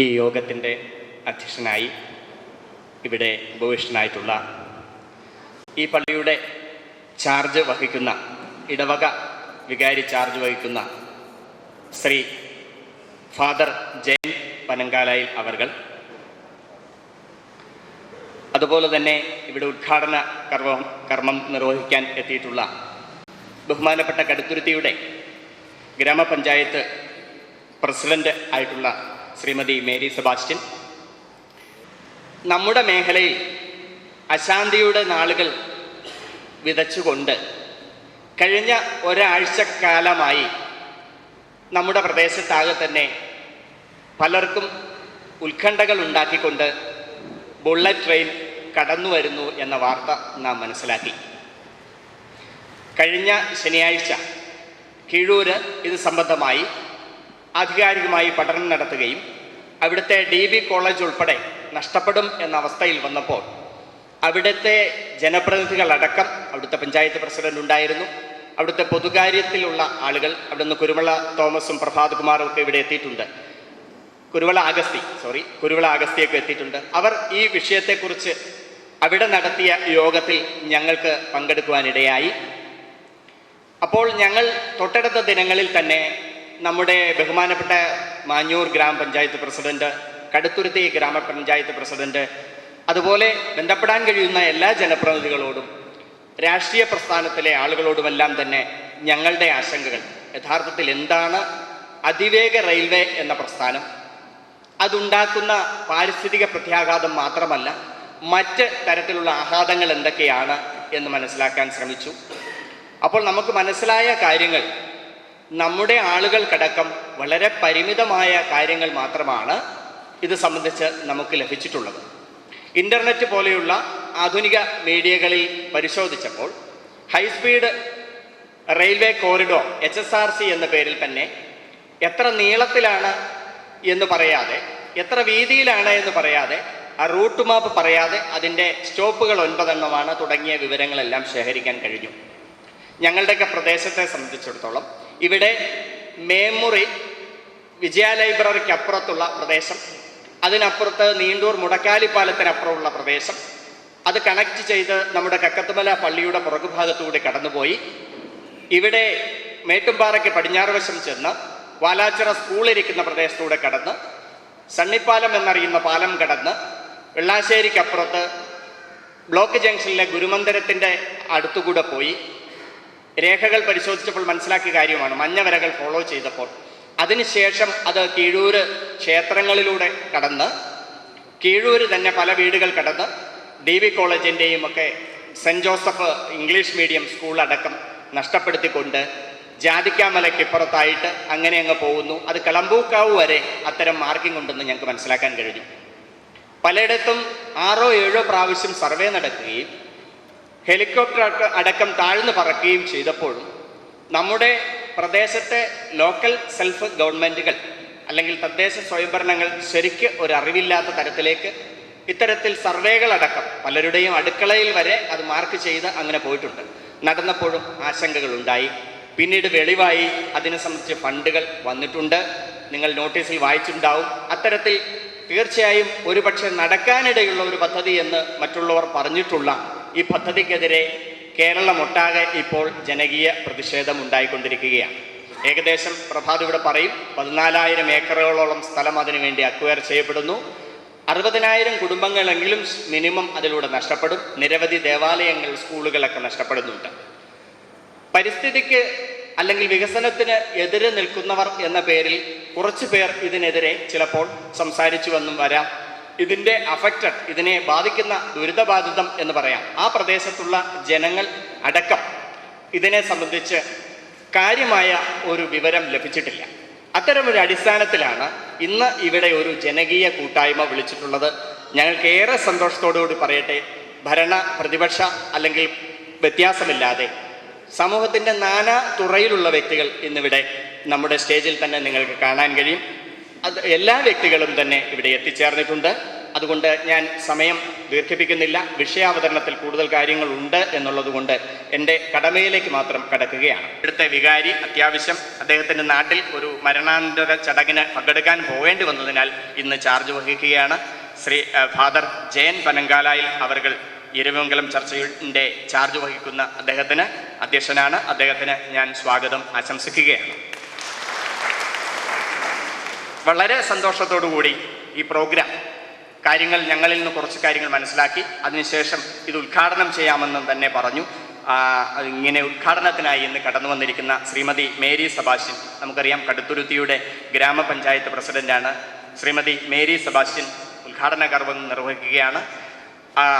ഈ യോഗത്തിന്റെ അധ്യക്ഷനായി ഇവിടെ ഉപവിഷ്ടനായിട്ടുള്ള ഈ പള്ളിയുടെ ചാർജ് വഹിക്കുന്ന ഇടവക വികാരി ചാർജ് വഹിക്കുന്ന ശ്രീ ഫാദർ ജയൻ പനങ്കാലയിൽ അവർകൾ. അതുപോലെ തന്നെ ഇവിടെ ഉദ്ഘാടന കർമ്മം കർമ്മം നിർവഹിക്കാൻ എത്തിയിട്ടുള്ള ബഹുമാനപ്പെട്ട കടുത്തുരുത്തിയുടെ ഗ്രാമപഞ്ചായത്ത് പ്രസിഡന്റ് ആയിട്ടുള്ള ശ്രീമതി മേരി സെബാസ്റ്റ്യൻ. നമ്മുടെ മേഖലയിൽ അശാന്തിയുടെ നാളുകൾ വിതച്ചുകൊണ്ട് കഴിഞ്ഞ ഒരാഴ്ചക്കാലമായി നമ്മുടെ പ്രദേശത്താകെ തന്നെ പലർക്കും ഉത്കണ്ഠകൾ ഉണ്ടാക്കിക്കൊണ്ട് ബുള്ളറ്റ് ട്രെയിൻ കടന്നു വരുന്നു എന്ന വാർത്ത നാം മനസ്സിലാക്കി. കഴിഞ്ഞ ശനിയാഴ്ച കീഴൂര് ഇത് സംബന്ധമായി ആധികാരികമായി പഠനം നടത്തുകയും അവിടുത്തെ ഡി ബി കോളേജ് ഉൾപ്പെടെ നഷ്ടപ്പെടും എന്ന അവസ്ഥയിൽ വന്നപ്പോൾ അവിടുത്തെ ജനപ്രതിനിധികളടക്കം അവിടുത്തെ പഞ്ചായത്ത് പ്രസിഡന്റ് ഉണ്ടായിരുന്നു. അവിടുത്തെ പൊതുകാര്യത്തിലുള്ള ആളുകൾ അവിടുന്ന് കുരുമള തോമസും പ്രഭാത് കുമാറും ഒക്കെ ഇവിടെ എത്തിയിട്ടുണ്ട്. കുരുവള അഗസ്തി സോറി കുരുവള അഗസ്തിയൊക്കെ എത്തിയിട്ടുണ്ട്. അവർ ഈ വിഷയത്തെക്കുറിച്ച് അവിടെ നടത്തിയ യോഗത്തിൽ ഞങ്ങൾക്ക് പങ്കെടുക്കുവാനിടയായി. അപ്പോൾ ഞങ്ങൾ തൊട്ടടുത്ത ദിനങ്ങളിൽ തന്നെ നമ്മുടെ ബഹുമാനപ്പെട്ട മാഞ്ഞൂർ ഗ്രാമപഞ്ചായത്ത് പ്രസിഡന്റ് കടുത്തുരുത്തി ഗ്രാമപഞ്ചായത്ത് പ്രസിഡന്റ് അതുപോലെ ബന്ധപ്പെടാൻ കഴിയുന്ന എല്ലാ ജനപ്രതിനിധികളോടും രാഷ്ട്രീയ പ്രസ്ഥാനത്തിലെ ആളുകളോടുമെല്ലാം തന്നെ ഞങ്ങളുടെ ആശങ്കകൾ. യഥാർത്ഥത്തിൽ എന്താണ് അതിവേഗ റെയിൽവേ എന്ന പ്രസ്ഥാനം? അതുണ്ടാക്കുന്ന പാരിസ്ഥിതിക പ്രത്യാഘാതം മാത്രമല്ല മറ്റ് തരത്തിലുള്ള ആഘാതങ്ങൾ എന്തൊക്കെയാണ് എന്ന് മനസ്സിലാക്കാൻ ശ്രമിച്ചു. അപ്പോൾ നമുക്ക് മനസ്സിലായ കാര്യങ്ങൾ നമ്മുടെ ആളുകൾക്കടക്കം വളരെ പരിമിതമായ കാര്യങ്ങൾ മാത്രമാണ് ഇത് സംബന്ധിച്ച് നമുക്ക് ലഭിച്ചിട്ടുള്ളത്. ഇന്റർനെറ്റ് പോലെയുള്ള ആധുനിക മീഡിയകളിൽ പരിശോധിച്ചപ്പോൾ high speed railway corridor H S R C എന്ന പേരിൽ തന്നെ എത്ര നീളത്തിലാണ് എന്ന് പറയാതെ എത്ര വീതിയിലാണ് എന്ന് പറയാതെ ആ റൂട്ട് മാപ്പ് പറയാതെ അതിന്റെ സ്റ്റോപ്പുകൾ ഒൻപതെണ്ണമാണ് തുടങ്ങിയ വിവരങ്ങളെല്ലാം ശേഖരിക്കാൻ കഴിഞ്ഞു. ഞങ്ങളുടെയൊക്കെ പ്രദേശത്തെ സംബന്ധിച്ചിടത്തോളം ഇവിടെ മേമുറി വിജയ ലൈബ്രറിക്ക് അപ്പുറത്തുള്ള പ്രദേശം. അതിനപ്പുറത്ത് നീണ്ടൂർ മുടക്കാലിപ്പാലത്തിനപ്പുറമുള്ള പ്രദേശം. അത് കണക്ട് ചെയ്ത് നമ്മുടെ കക്കത്തുമല പള്ളിയുടെ പുറകുഭാഗത്തൂടെ കടന്നുപോയി. ഇവിടെ മേട്ടുംപാറയ്ക്ക് പടിഞ്ഞാറ് വശം ചെന്ന് വാലാച്ചിറ സ്കൂളിരിക്കുന്ന പ്രദേശത്തൂടെ കടന്ന് സണ്ണിപ്പാലം എന്നറിയുന്ന പാലം കടന്ന് വെള്ളാശ്ശേരിക്കപ്പുറത്ത് ബ്ലോക്ക് ജംഗ്ഷനിലെ ഗുരുമന്ദിരത്തിന്റെ അടുത്തുകൂടെ പോയി. രേഖകൾ പരിശോധിച്ചപ്പോൾ മനസ്സിലാക്കിയ കാര്യമാണ്. മഞ്ഞവരകൾ ഫോളോ ചെയ്തപ്പോൾ. അതിനുശേഷം അത് കീഴൂര് ക്ഷേത്രങ്ങളിലൂടെ കടന്ന് കീഴൂര് തന്നെ പല വീടുകൾ കടന്ന് ഡി വി കോളേജിന്റെയും ഒക്കെ Saint Joseph English medium school അടക്കം നഷ്ടപ്പെടുത്തിക്കൊണ്ട് ജാതിക്കാമലയ്ക്കിപ്പുറത്തായിട്ട് അങ്ങനെ അങ്ങ് പോകുന്നു. അത് കളമ്പൂക്കാവ് വരെ അത്തരം മാർക്കിംഗ് ഉണ്ടെന്ന് ഞങ്ങൾക്ക് മനസ്സിലാക്കാൻ കഴിഞ്ഞു. പലയിടത്തും ആറോ ഏഴോ പ്രാവശ്യം സർവേ നടക്കുകയും ഹെലികോപ്റ്റർ അടക്കം താഴ്ന്നു പറക്കുകയും ചെയ്തപ്പോഴും നമ്മുടെ പ്രദേശത്തെ ലോക്കൽ സെൽഫ് ഗവൺമെന്റുകൾ അല്ലെങ്കിൽ തദ്ദേശ സ്വയംഭരണങ്ങൾ ശരിക്ക് ഒരു അറിവില്ലാത്ത തരത്തിലേക്ക് ഇത്തരത്തിൽ സർവേകളടക്കം പലരുടെയും അടുക്കളയിൽ വരെ അത് മാർക്ക് ചെയ്ത് അങ്ങനെ പോയിട്ടുണ്ട്. നടന്നപ്പോഴും ആശങ്കകളുണ്ടായി പിന്നീട് വെളിവായി. അതിനെ സംബന്ധിച്ച് ഫണ്ടുകൾ വന്നിട്ടുണ്ട്. നിങ്ങൾ നോട്ടീസിൽ വായിച്ചിട്ടുണ്ടാവും. അത്തരത്തിൽ തീർച്ചയായും ഒരുപക്ഷെ നടക്കാനിടയുള്ള ഒരു പദ്ധതി എന്ന് മറ്റുള്ളവർ പറഞ്ഞിട്ടുള്ള ഈ പദ്ധതിക്കെതിരെ കേരളമൊട്ടാകെ ഇപ്പോൾ ജനകീയ പ്രതിഷേധം ഉണ്ടായിക്കൊണ്ടിരിക്കുകയാണ് ഏകദേശം പ്രഭാത് ഇവിടെ പറയും പതിനാലായിരം ഏക്കറുകളോളം സ്ഥലം അതിനുവേണ്ടി അക്വയർ ചെയ്യപ്പെടുന്നു. അറുപതിനായിരം കുടുംബങ്ങളെങ്കിലും മിനിമം അതിലൂടെ നഷ്ടപ്പെടും. നിരവധി ദേവാലയങ്ങൾ സ്കൂളുകളൊക്കെ നഷ്ടപ്പെടുന്നുണ്ട്. പരിസ്ഥിതിക്ക് അല്ലെങ്കിൽ വികസനത്തിന് എതിരെ നിൽക്കുന്നവർ എന്ന പേരിൽ കുറച്ച് പേർ ഇതിനെതിരെ ചിലപ്പോൾ സംസാരിച്ചു വന്നും വരാം. ഇതിന്റെ അഫക്റ്റഡ് ഇതിനെ ബാധിക്കുന്ന ദുരിതബാധിതം എന്ന് പറയാം. ആ പ്രദേശത്തുള്ള ജനങ്ങൾ അടക്കം ഇതിനെ സംബന്ധിച്ച് കാര്യമായ ഒരു വിവരം ലഭിച്ചിട്ടില്ല. അത്തരമൊരു അടിസ്ഥാനത്തിലാണ് ഇന്ന് ഇവിടെ ഒരു ജനകീയ കൂട്ടായ്മ വിളിച്ചിട്ടുള്ളത്. ഞങ്ങൾക്ക് ഏറെ സന്തോഷത്തോടുകൂടി പറയട്ടെ ഭരണ പ്രതിപക്ഷ അല്ലെങ്കിൽ വ്യത്യാസമില്ലാതെ സമൂഹത്തിന്റെ നാനാ തുറയിലുള്ള വ്യക്തികൾ ഇന്നിവിടെ നമ്മുടെ സ്റ്റേജിൽ തന്നെ നിങ്ങൾക്ക് കാണാൻ കഴിയും. അത് എല്ലാ വ്യക്തികളും തന്നെ ഇവിടെ എത്തിച്ചേർന്നിട്ടുണ്ട്. അതുകൊണ്ട് ഞാൻ സമയം ദീർഘിപ്പിക്കുന്നില്ല. വിഷയാവതരണത്തിൽ കൂടുതൽ കാര്യങ്ങളുണ്ട് എന്നുള്ളതുകൊണ്ട് എന്റെ കടമയിലേക്ക് മാത്രം കടക്കുകയാണ്. ഇവിടുത്തെ വികാരി അത്യാവശ്യം അദ്ദേഹത്തിന്റെ നാട്ടിൽ ഒരു മരണാനന്തര ചടങ്ങിന് പങ്കെടുക്കാൻ പോകേണ്ടി വന്നതിനാൽ ഇന്ന് ചാർജ് വഹിക്കുകയാണ്. ശ്രീ ഫാദർ ജയൻ പനങ്കാലായിൽ അവർ ഇരുമംഗലം ചർച്ചയുടെ ചാർജ് വഹിക്കുന്ന അദ്ദേഹത്തിന് അധ്യക്ഷനാണ്. അദ്ദേഹത്തിന് ഞാൻ സ്വാഗതം ആശംസിക്കുകയാണ്. വളരെ സന്തോഷത്തോടു കൂടി ഈ പ്രോഗ്രാം കാര്യങ്ങൾ ഞങ്ങളിൽ നിന്ന് കുറച്ച് കാര്യങ്ങൾ മനസ്സിലാക്കി. അതിനുശേഷം ഇത് ഉദ്ഘാടനം ചെയ്യാമെന്നും തന്നെ പറഞ്ഞു. ഇങ്ങനെ ഉദ്ഘാടനത്തിനായി ഇന്ന് കടന്നു വന്നിരിക്കുന്ന ശ്രീമതി മേരി സബാഷ്യൻ നമുക്കറിയാം കടുത്തുരുത്തിയുടെ ഗ്രാമപഞ്ചായത്ത് പ്രസിഡന്റാണ്. ശ്രീമതി മേരി സബാഷ്യൻ ഉദ്ഘാടന കർമ്മം നിർവഹിക്കുകയാണ്.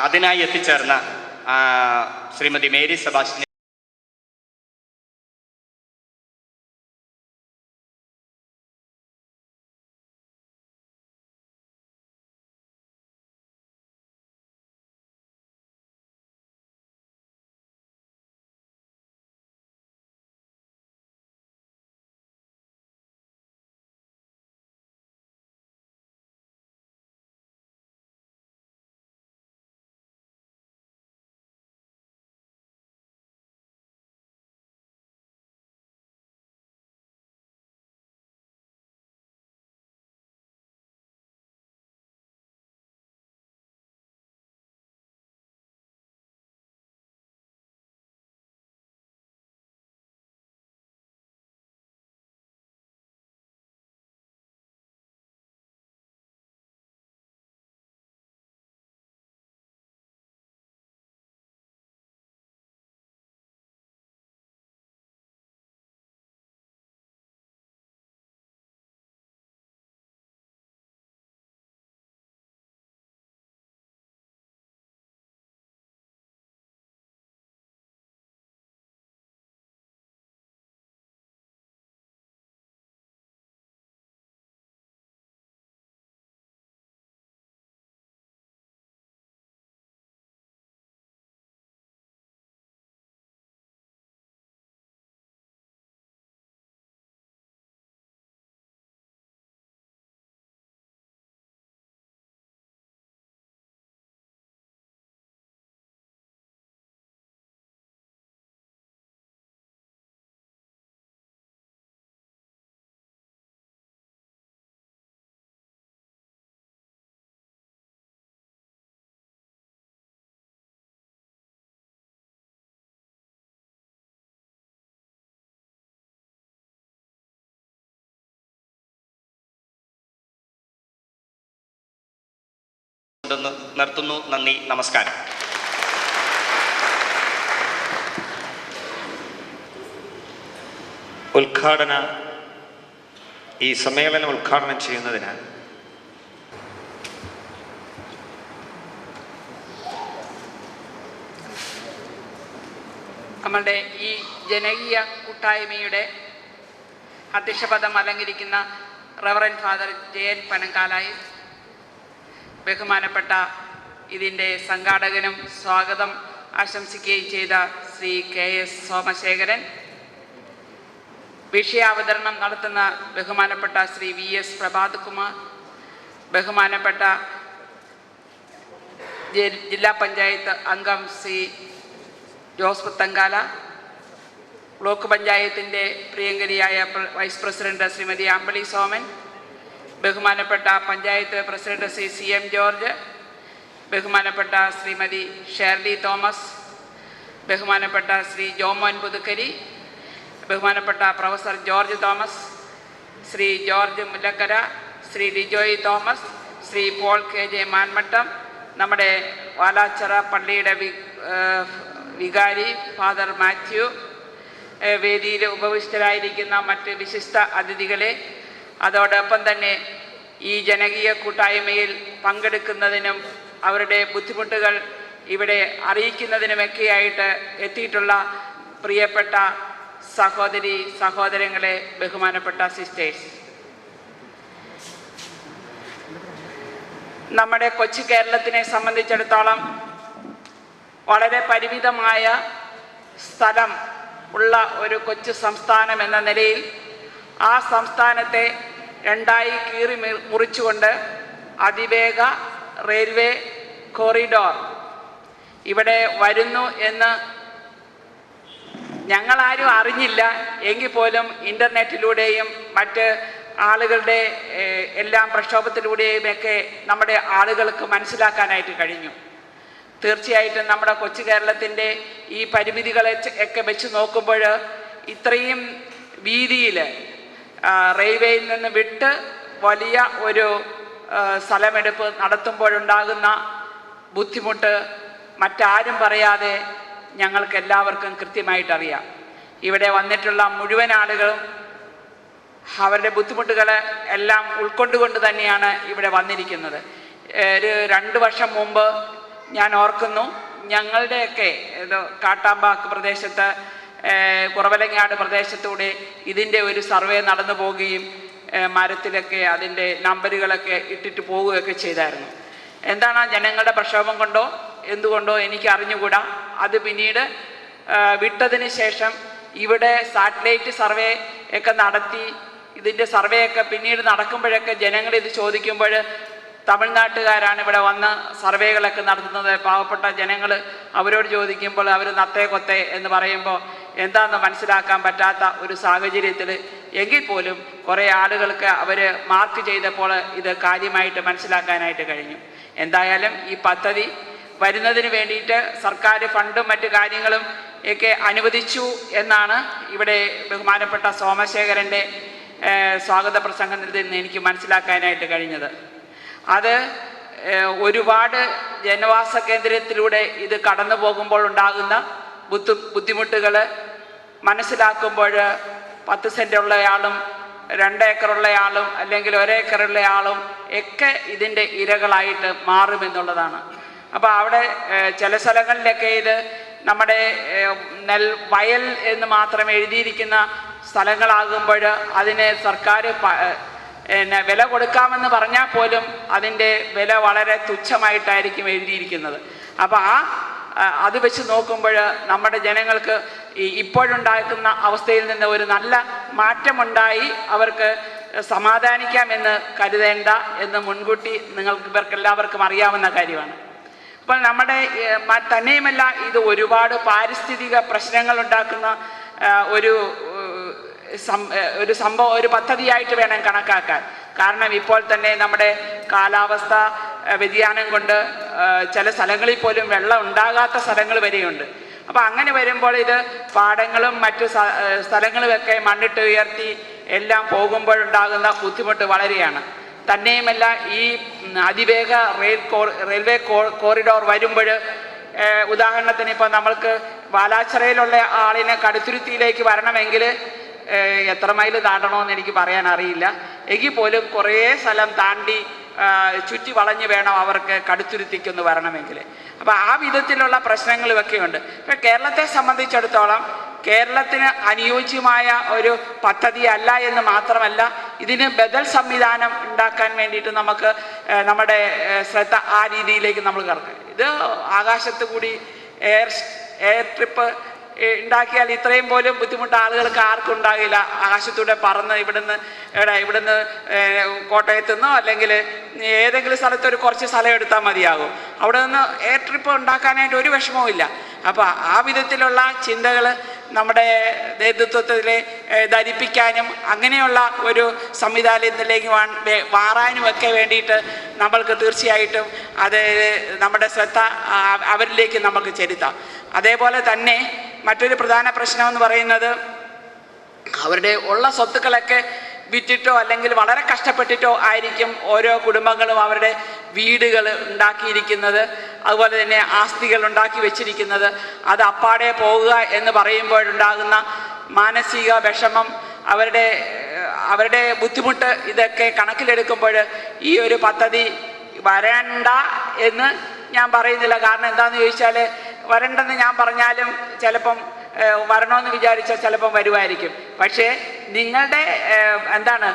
അതിനായി എത്തിച്ചേർന്ന ശ്രീമതി മേരി സബാഷ്യൻ കൊണ്ടുവന്ന് നിർത്തുന്നു. നന്ദി നമസ്കാരം. ഉദ്ഘാടന ഈ സമ്മേളനം ഉദ്ഘാടനം ചെയ്യുന്നതിന് നമ്മളുടെ ഈ ജനകീയ കൂട്ടായ്മയുടെ അധ്യക്ഷപദം അലങ്കരിക്കുന്ന റവറൻ ഫാദർ ജയൻ പനങ്കാലായി. ബഹുമാനപ്പെട്ട ഇതിന്റെ സംഘാടകനും സ്വാഗതം ആശംസിക്കുകയും ചെയ്ത ശ്രീ കെ എസ് സോമശേഖരൻ. വിഷയാവതരണം നടത്തുന്ന ബഹുമാനപ്പെട്ട ശ്രീ വി എസ് പ്രഭാത് കുമാർ ബഹുമാനപ്പെട്ട ജില്ലാ പഞ്ചായത്ത് അംഗം ശ്രീ ജോസ് പുത്തങ്കാല ബ്ലോക്ക് പഞ്ചായത്തിന്റെ പ്രിയങ്കരിയായ വൈസ് പ്രസിഡന്റ് ശ്രീമതി അമ്പളി സോമൻ ബഹുമാനപ്പെട്ട panchayat president Shri C M George ബഹുമാനപ്പെട്ട ശ്രീമതി ഷേർലി തോമസ് ബഹുമാനപ്പെട്ട ശ്രീ ജോമോൻ പുതുക്കരി ബഹുമാനപ്പെട്ട Professor George Thomas Shri George Mullakkara Shri Lijoy Thomas Shri Paul K J Manmattam നമ്മുടെ വാലാച്ചറ പള്ളിയുടെ വികാരി ഫാദർ മാത്യു വേദിയിൽ ഉപവിഷ്ടരായിരിക്കുന്ന മറ്റ് വിശിഷ്ട അതിഥികളെ അതോടൊപ്പം തന്നെ ഈ ജനകീയ കൂട്ടായ്മയിൽ പങ്കെടുക്കുന്നതിനും അവരുടെ ബുദ്ധിമുട്ടുകൾ ഇവിടെ അറിയിക്കുന്നതിനുമൊക്കെയായിട്ട് എത്തിയിട്ടുള്ള പ്രിയപ്പെട്ട സഹോദരി സഹോദരങ്ങളെ ബഹുമാനപ്പെട്ട സിസ്റ്റേഴ്സ്. നമ്മുടെ കൊച്ചു കേരളത്തിനെ സംബന്ധിച്ചിടത്തോളം വളരെ പരിമിതമായ സ്ഥലം ഉള്ള ഒരു കൊച്ചു സംസ്ഥാനം എന്ന നിലയിൽ ആ സംസ്ഥാനത്തെ രണ്ടായി കീറി മുറിച്ചുകൊണ്ട് അതിവേഗ റെയിൽവേ കോറിഡോർ ഇവിടെ വരുന്നു എന്ന് ഞങ്ങളാരും അറിഞ്ഞില്ല. എങ്കിൽ പോലും ഇന്റർനെറ്റിലൂടെയും മറ്റ് ആളുകളുടെ എല്ലാം പ്രക്ഷോഭത്തിലൂടെയും ഒക്കെ നമ്മുടെ ആളുകൾക്ക് മനസ്സിലാക്കാനായിട്ട് കഴിഞ്ഞു. തീർച്ചയായിട്ടും നമ്മുടെ കൊച്ചു കേരളത്തിന്റെ ഈ പരിമിതികളെ ഒക്കെ വെച്ച് നോക്കുമ്പോൾ ഇത്രയും വീതിയിൽ റെയിൽവേയിൽ നിന്ന് വിട്ട് വലിയ ഒരു സ്ഥലമെടുപ്പ് നടത്തുമ്പോഴുണ്ടാകുന്ന ബുദ്ധിമുട്ട് മറ്റാരും പറയാതെ ഞങ്ങൾക്ക് എല്ലാവർക്കും കൃത്യമായിട്ട് അറിയാം ഇവിടെ വന്നിട്ടുള്ള മുഴുവൻ ആളുകളും അവരുടെ ബുദ്ധിമുട്ടുകൾ എല്ലാം ഉൾക്കൊണ്ടുകൊണ്ട് തന്നെയാണ് ഇവിടെ വന്നിരിക്കുന്നത്. ഒരു രണ്ട് വർഷം മുമ്പ് ഞാൻ ഓർക്കുന്നു ഞങ്ങളുടെയൊക്കെ ഇത് കാട്ടാമ്പാക്ക് പ്രദേശത്ത് കുറവലങ്ങാട് പ്രദേശത്തൂടെ ഇതിന്റെ ഒരു സർവേ നടന്നു പോവുകയും മരത്തിലൊക്കെ അതിന്റെ നമ്പറുകളൊക്കെ ഇട്ടിട്ട് പോവുകയൊക്കെ ചെയ്തായിരുന്നു. എന്താണ് ജനങ്ങളുടെ പ്രക്ഷോഭം കൊണ്ടോ എന്തുകൊണ്ടോ എനിക്ക് അറിഞ്ഞുകൂടാ. അത് പിന്നീട് വിട്ടതിന് ശേഷം ഇവിടെ സാറ്റലൈറ്റ് സർവേ ഒക്കെ നടത്തി ഇതിന്റെ സർവേ ഒക്കെ പിന്നീട് നടക്കുമ്പോഴൊക്കെ ജനങ്ങൾ ഇത് ചോദിക്കുമ്പോൾ തമിഴ്നാട്ടുകാരാണ് ഇവിടെ വന്ന് സർവേകളൊക്കെ നടത്തുന്നത്. പാവപ്പെട്ട ജനങ്ങൾ അവരോട് ചോദിക്കുമ്പോൾ അവർ നത്തേ കൊത്തേ എന്ന് പറയുമ്പോൾ എന്താണെന്ന് മനസ്സിലാക്കാൻ പറ്റാത്ത ഒരു സാഹചര്യത്തിൽ എങ്കിൽ പോലും കുറേ ആളുകൾക്ക് അവർ മാർക്ക് ചെയ്തപ്പോൾ ഇത് കാര്യമായിട്ട് മനസ്സിലാക്കാനായിട്ട് കഴിഞ്ഞു. എന്തായാലും ഈ പദ്ധതി വരുന്നതിന് വേണ്ടിയിട്ട് സർക്കാർ ഫണ്ടും മറ്റു കാര്യങ്ങളും ഒക്കെ അനുവദിച്ചു എന്നാണ് ഇവിടെ ബഹുമാനപ്പെട്ട സോമശേഖരന്റെ സ്വാഗത പ്രസംഗത്തിൽ നിന്ന് എനിക്ക് മനസ്സിലാക്കാനായിട്ട് കഴിഞ്ഞത്. അത് ഒരുപാട് ജനവാസ കേന്ദ്രത്തിലൂടെ ഇത് കടന്നു പോകുമ്പോൾ ഉണ്ടാകുന്ന ബുദ്ധി ബുദ്ധിമുട്ടുകൾ മനസ്സിലാക്കുമ്പോൾ പത്ത് സെന്റ് ഉള്ളയാളും രണ്ട് ഏക്കറുള്ളയാളും അല്ലെങ്കിൽ ഒരേക്കറുള്ള ആളും ഒക്കെ ഇതിന്റെ ഇരകളായിട്ട് മാറുമെന്നുള്ളതാണ് അപ്പോൾ അവിടെ ചില സ്ഥലങ്ങളിലൊക്കെ ഇത് നമ്മുടെ നെൽ വയൽ എന്ന് മാത്രം എഴുതിയിരിക്കുന്ന സ്ഥലങ്ങളാകുമ്പോൾ അതിന് സർക്കാർ പിന്നെ വില കൊടുക്കാമെന്ന് പറഞ്ഞാൽ പോലും അതിന്റെ വില വളരെ തുച്ഛമായിട്ടായിരിക്കും എഴുതിയിരിക്കുന്നത്. അപ്പോൾ ആ, അത് വെച്ച് നോക്കുമ്പോൾ നമ്മുടെ ജനങ്ങൾക്ക് ഇപ്പോഴുണ്ടാക്കുന്ന അവസ്ഥയിൽ നിന്ന് ഒരു നല്ല മാറ്റമുണ്ടായി അവർക്ക് സമാധാനിക്കാമെന്ന് കരുതേണ്ട എന്ന് മുൻകൂട്ടി നിങ്ങൾക്ക് ഇവർക്ക് എല്ലാവർക്കും അറിയാവുന്ന കാര്യമാണ്. അപ്പോൾ നമ്മുടെ തന്നെയുമല്ല ഇത് ഒരുപാട് പാരിസ്ഥിതിക പ്രശ്നങ്ങൾ ഉണ്ടാക്കുന്ന ഒരു ഒരു സംഭവം ഒരു പദ്ധതിയായിട്ട് വേണം കണക്കാക്കാൻ. കാരണം ഇപ്പോൾ തന്നെ നമ്മുടെ കാലാവസ്ഥ വ്യതിയാനം കൊണ്ട് ചില സ്ഥലങ്ങളിൽ പോലും വെള്ളം ഉണ്ടാകാത്ത സ്ഥലങ്ങൾ വരെയുണ്ട്. അപ്പോൾ അങ്ങനെ വരുമ്പോൾ ഇത് പാടങ്ങളും മറ്റു സ്ഥലങ്ങളുമൊക്കെ മണ്ണിട്ട് ഉയർത്തി എല്ലാം പോകുമ്പോഴുണ്ടാകുന്ന ബുദ്ധിമുട്ട് വളരെയാണ്. തന്നെയുമല്ല ഈ അതിവേഗ റെയിൽ റെയിൽവേ കോറിഡോർ വരുമ്പോൾ ഉദാഹരണത്തിന് ഇപ്പോൾ നമ്മൾക്ക് വാലാച്ചിറയിലുള്ള ആളിനെ കടുത്തുരുത്തിയിലേക്ക് വരണമെങ്കിൽ എത്ര മൈൽ താണ്ടണമെന്ന് എനിക്ക് പറയാൻ അറിയില്ല. എങ്കിൽ പോലും കുറേ സ്ഥലം താണ്ടി ചുറ്റി വളഞ്ഞ് വേണം അവർക്ക് കടുത്തുരുത്തിക്കൊന്ന് വരണമെങ്കിൽ. അപ്പോൾ ആ വിധത്തിലുള്ള പ്രശ്നങ്ങളുമൊക്കെ ഉണ്ട് ഇപ്പം കേരളത്തെ സംബന്ധിച്ചിടത്തോളം കേരളത്തിന് അനുയോജ്യമായ ഒരു പദ്ധതി അല്ല എന്ന് മാത്രമല്ല ഇതിന് ബദൽ സംവിധാനം ഉണ്ടാക്കാൻ വേണ്ടിയിട്ട് നമുക്ക് നമ്മുടെ ശ്രദ്ധ ആ രീതിയിലേക്ക് നമ്മൾ കറക്കും ഇത് ആകാശത്ത് കൂടി എയർ എയർ ട്രിപ്പ് ഉണ്ടാക്കിയാൽ ഇത്രയും പോലും ബുദ്ധിമുട്ട് ആളുകൾക്ക് ആർക്കും ഉണ്ടാകില്ല. ആകാശത്തൂടെ പറന്ന് ഇവിടുന്ന് എവിടെ ഇവിടുന്ന് കോട്ടയത്തുനിന്നോ കോട്ടയത്തു നിന്നോ അല്ലെങ്കിൽ ഏതെങ്കിലും സ്ഥലത്ത് ഒരു കുറച്ച് സ്ഥലം എടുത്താൽ മതിയാകും. അവിടെ നിന്ന് എയർ ട്രിപ്പ് ഉണ്ടാക്കാനായിട്ട് ഒരു വിഷമവും ഇല്ല. അപ്പോൾ ആ വിധത്തിലുള്ള ചിന്തകൾ നമ്മുടെ നേതൃത്വത്തിൽ ഏഹ്, ധരിപ്പിക്കാനും അങ്ങനെയുള്ള ഒരു സംവിധാനത്തിലേക്ക് വാ- വേ- മാറാനും ഒക്കെ വേണ്ടിയിട്ട് നമ്മൾക്ക് തീർച്ചയായിട്ടും അത് നമ്മുടെ ശ്രദ്ധ അവരിലേക്ക് നമുക്ക് ചെലുത്താം. അതേപോലെ തന്നെ മറ്റൊരു പ്രധാന പ്രശ്നം എന്ന് പറയുന്നത് അവരുടെ ഉള്ള സ്വത്തുക്കളൊക്കെ വിറ്റിട്ടോ അല്ലെങ്കിൽ വളരെ കഷ്ടപ്പെട്ടിട്ടോ ആയിരിക്കും ഓരോ കുടുംബങ്ങളും അവരുടെ വീടുകൾ ഉണ്ടാക്കിയിരിക്കുന്നത്. അതുപോലെ തന്നെ ആസ്തികൾ ഉണ്ടാക്കി വെച്ചിരിക്കുന്നത്. അത് അപ്പാടെ പോവുക എന്ന് പറയുമ്പോഴുണ്ടാകുന്ന മാനസിക വിഷമം അവരുടെ അവരുടെ ബുദ്ധിമുട്ട് ഇതൊക്കെ കണക്കിലെടുക്കുമ്പോൾ ഈ ഒരു പദ്ധതി വരണ്ട എന്ന് ഞാൻ പറയുന്നില്ല. കാരണം എന്താണെന്ന് ചോദിച്ചാൽ വരണ്ടെന്ന് ഞാൻ പറഞ്ഞാലും ചിലപ്പം വരണമെന്ന് വിചാരിച്ചാൽ ചിലപ്പം വരുമായിരിക്കും. പക്ഷേ നിങ്ങളുടെ എന്താണ്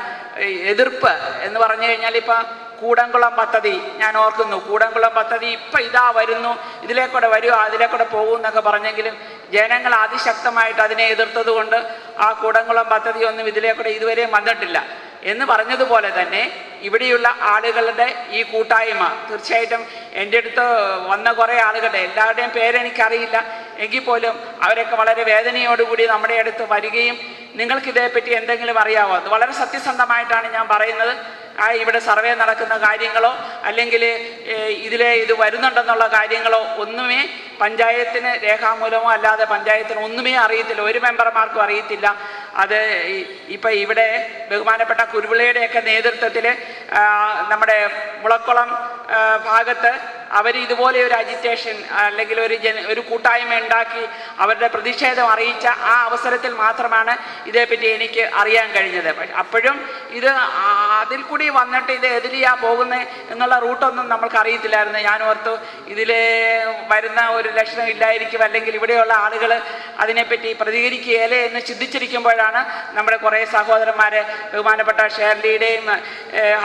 എതിർപ്പ് എന്ന് പറഞ്ഞു കഴിഞ്ഞാൽ ഇപ്പം കൂടംകുളം പദ്ധതി ഞാൻ ഓർക്കുന്നു. കൂടംകുളം പദ്ധതി ഇപ്പം ഇതാ വരുന്നു. ഇതിലേക്കൂടെ വരുമോ അതിലേക്കൂടെ പോകും എന്നൊക്കെ പറഞ്ഞെങ്കിലും ജനങ്ങൾ അതിശക്തമായിട്ട് അതിനെ എതിർത്തത് കൊണ്ട് ആ കൂടംകുളം പദ്ധതി ഒന്നും ഇതിലേക്കൂടെ ഇതുവരെയും വന്നിട്ടില്ല. എന്ന് പറഞ്ഞതുപോലെ തന്നെ ഇവിടെയുള്ള ആളുകളുടെ ഈ കൂട്ടായ്മ തീർച്ചയായിട്ടും എന്റെ അടുത്ത് വന്ന കുറേ ആളുകളുടെ എല്ലാവരുടെയും പേരെനിക്കറിയില്ല എങ്കിൽ പോലും അവരൊക്കെ വളരെ വേദനയോടുകൂടി നമ്മുടെ അടുത്ത് വരികയും നിങ്ങൾക്ക് ഇതേപ്പറ്റി എന്തെങ്കിലും അറിയാമോ അത് വളരെ സത്യസന്ധമായിട്ടാണ് ഞാൻ പറയുന്നത്. ആ ഇവിടെ സർവേ നടക്കുന്ന കാര്യങ്ങളോ അല്ലെങ്കിൽ ഇതിലെ ഇത് വരുന്നുണ്ടെന്നുള്ള കാര്യങ്ങളോ ഒന്നുമേ പഞ്ചായത്തിന് രേഖാമൂലമോ അല്ലാതെ പഞ്ചായത്തിന് ഒന്നുമേ അറിയത്തില്ല. ഒരു മെമ്പർമാർക്കും അറിയത്തില്ല. അത് ഇപ്പം ഇവിടെ ബഹുമാനപ്പെട്ട കുരുവിളയുടെയൊക്കെ നേതൃത്വത്തിൽ നമ്മുടെ മുളക്കുളം ഭാഗത്ത് അവർ ഇതുപോലെ ഒരു അജിറ്റേഷൻ അല്ലെങ്കിൽ ഒരു ഒരു കൂട്ടായ്മ ഉണ്ടാക്കി അവരുടെ പ്രതിഷേധം അറിയിച്ച ആ അവസരത്തിൽ മാത്രമാണ് ഇതേപ്പറ്റി എനിക്ക് അറിയാൻ കഴിഞ്ഞത്. അപ്പോഴും ഇത് അതിൽ കൂടി വന്നിട്ട് ഇത് എതിലെയാ പോകുന്നത് എന്നുള്ള റൂട്ടൊന്നും നമ്മൾക്ക് അറിയത്തില്ലായിരുന്നു. ഞാൻ ഓർത്തു ഇതിൽ വരുന്ന ഒരു ലക്ഷണം ഇല്ലായിരിക്കും അല്ലെങ്കിൽ ഇവിടെയുള്ള ആളുകൾ അതിനെപ്പറ്റി പ്രതികരിക്കുകയല്ലേ എന്ന് ചിന്തിച്ചിരിക്കുമ്പോഴാണ് നമ്മുടെ കുറേ സഹോദരന്മാർ ബഹുമാനപ്പെട്ട ഷേർലിയുടെയും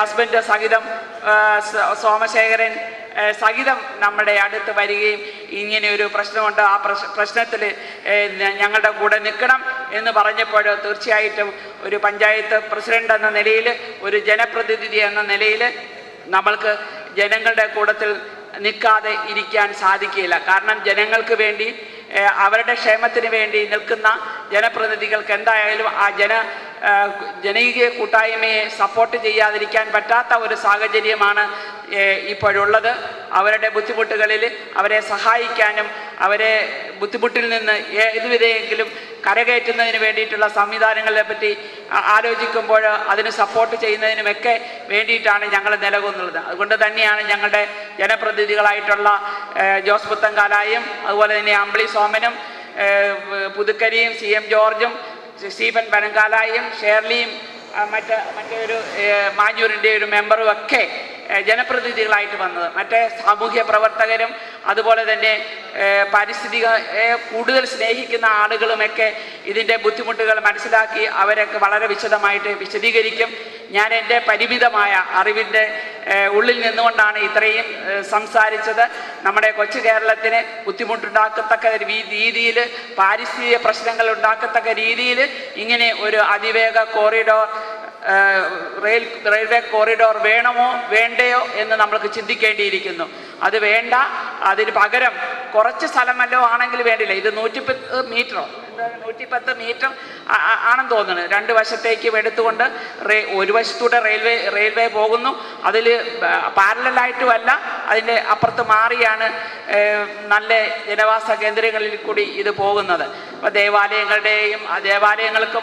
ഹസ്ബൻഡ് സഹിതം സോമശേഖരൻ സഹിതം നമ്മുടെ അടുത്ത് വരികയും ഇങ്ങനെ ഒരു പ്രശ്നമുണ്ട്. ആ പ്രശ് പ്രശ്നത്തിൽ ഞങ്ങളുടെ കൂടെ നിൽക്കണം എന്ന് പറഞ്ഞപ്പോൾ തീർച്ചയായിട്ടും ഒരു പഞ്ചായത്ത് പ്രസിഡന്റ് എന്ന നിലയിൽ ഒരു ജനപ്രതിനിധി എന്ന നിലയിൽ നമ്മൾക്ക് ജനങ്ങളുടെ കൂടത്തിൽ നിൽക്കാതെ ഇരിക്കാൻ സാധിക്കില്ല കാരണം ജനങ്ങൾക്ക് വേണ്ടി അവരുടെ ക്ഷേമത്തിന് വേണ്ടി നിൽക്കുന്ന ജനപ്രതിനിധികൾക്ക് എന്തായാലും ആ ജന ജനകീയ കൂട്ടായ്മയെ സപ്പോർട്ട് ചെയ്യാതിരിക്കാൻ പറ്റാത്ത ഒരു സാഹചര്യമാണ് ഇപ്പോഴുള്ളത് അവരുടെ ബുദ്ധിമുട്ടുകളിൽ അവരെ സഹായിക്കാനും അവരെ ബുദ്ധിമുട്ടിൽ നിന്ന് ഏതുവിധയെങ്കിലും കരകയറ്റുന്നതിന് വേണ്ടിയിട്ടുള്ള സംവിധാനങ്ങളെ പറ്റി ആലോചിക്കുമ്പോൾ അതിന് സപ്പോർട്ട് ചെയ്യുന്നതിനുമൊക്കെ വേണ്ടിയിട്ടാണ് ഞങ്ങൾ നിലകൊന്നുള്ളത്. അതുകൊണ്ട് തന്നെയാണ് ഞങ്ങളുടെ ജനപ്രതിനിധികളായിട്ടുള്ള ജോസ് പുത്തങ്കാലായും അതുപോലെ തന്നെ അമ്പിളി സോമനും പുതുക്കരിയും സി എം ജോർജും സ്റ്റീഫൻ പനങ്കാലായും ഷേർലിയും മറ്റ് മറ്റൊരു മാഞ്ഞൂരിന്റെ ഒരു മെമ്പറും ഒക്കെ ജനപ്രതിനിധികളായിട്ട് വന്നത്. മറ്റേ സാമൂഹ്യ പ്രവർത്തകരും അതുപോലെ തന്നെ പാരിസ്ഥിതികയെ കൂടുതൽ സ്നേഹിക്കുന്ന ആളുകളുമൊക്കെ ഇതിന്റെ ബുദ്ധിമുട്ടുകൾ മനസ്സിലാക്കി അവരൊക്കെ വളരെ വിശദമായിട്ട് വിശദീകരിക്കും. ഞാൻ എന്റെ പരിമിതമായ അറിവിന്റെ ഉള്ളിൽ നിന്നുകൊണ്ടാണ് ഇത്രയും സംസാരിച്ചത്. നമ്മുടെ കൊച്ചു കേരളത്തിന് ബുദ്ധിമുട്ടുണ്ടാക്കത്തക്ക രീതിയിൽ പാരിസ്ഥിതിക പ്രശ്നങ്ങൾ ഉണ്ടാക്കത്തക്ക രീതിയിൽ ഇങ്ങനെ ഒരു അതിവേഗ കോറിഡോർ റെയിൽ റെയിൽവേ കോറിഡോർ വേണമോ വേണ്ടയോ എന്ന് നമ്മൾക്ക് ചിന്തിക്കേണ്ടിയിരിക്കുന്നു. അത് വേണ്ട അതിന് പകരം കുറച്ച് സ്ഥലമല്ലോ ആണെങ്കിൽ വേണ്ടില്ല. ഇത് നൂറ്റിപ്പത്ത് മീറ്ററോ? നൂറ്റിപ്പത്ത് മീറ്റർ ആണെന്ന് തോന്നുന്നു. രണ്ട് വശത്തേക്കും എടുത്തുകൊണ്ട് റേ ഒരു വശത്തൂടെ റെയിൽവേ റെയിൽവേ പോകുന്നു. അതിൽ പാരലായിട്ടുമല്ല അതിന്റെ അപ്പുറത്ത് മാറിയാണ് നല്ല ജനവാസ കേന്ദ്രങ്ങളിൽ കൂടി ഇത് പോകുന്നത്. അപ്പോൾ ദേവാലയങ്ങളുടെയും ദേവാലയങ്ങൾക്കും